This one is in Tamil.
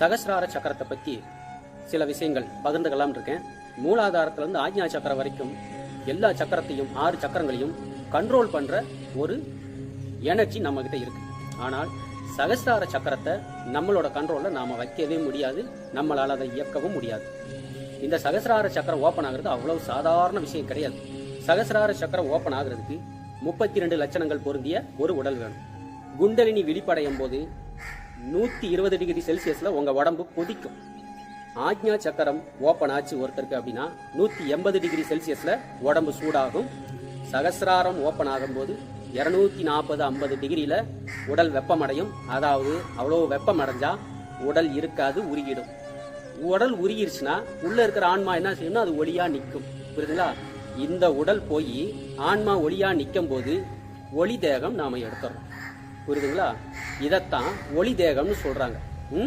சகசிரார சக்கரத்தை பத்தி சில விஷயங்கள் பகிர்ந்துக்கலாம் இருக்கேன். மூலாதாரத்துல இருந்து ஆக்ஞா சக்கரம் வரைக்கும் எல்லா சக்கரத்தையும் ஆறு சக்கரங்களையும் கண்ட்ரோல் பண்ற ஒரு எனர்ஜி நம்ம கிட்ட இருக்கு. ஆனால் சகசிரார சக்கரத்தை நம்மளோட கண்ட்ரோல்ல நாம வைக்கவே முடியாது. நம்மளால அதை இயக்கவும் முடியாது. இந்த சகசிரார சக்கரம் ஓபன் ஆகுறது அவ்வளவு சாதாரண விஷயம் கிடையாது. சகசிரார சக்கரம் ஓபன் ஆகுறதுக்கு முப்பத்தி ரெண்டு லட்சணங்கள் பொருந்திய ஒரு உடல் வேணும். குண்டலினி விழிப்படையும் போது நூத்தி இருபது டிகிரி செல்சியஸ்ல உங்க உடம்பு கொதிக்கும். ஆக்ஞா சக்கரம் ஓப்பன் ஆச்சு ஒருத்தருக்கு அப்படின்னா நூத்தி எண்பது டிகிரி செல்சியஸ்ல உடம்பு சூடாகும். சகசிராரம் ஓப்பன் ஆகும்போது இருநூத்தி நாற்பது ஐம்பது டிகிரியில உடல் வெப்பமடையும். அதாவது அவ்வளோ வெப்பம் அடைஞ்சா உடல் இருக்காது உருகிடும். உடல் உருகிருச்சுன்னா உள்ள இருக்கிற ஆன்மா என்ன செய்யணும் அது ஒளியா நிற்கும். புரியுதுங்களா? இந்த உடல் போய் ஆன்மா ஒளியா நிற்கும் போது ஒளி தேகம் நாம எடுத்துறோம். புரியுதுங்களா? இதைத்தான் ஒளி தேகம்னு சொல்றாங்க.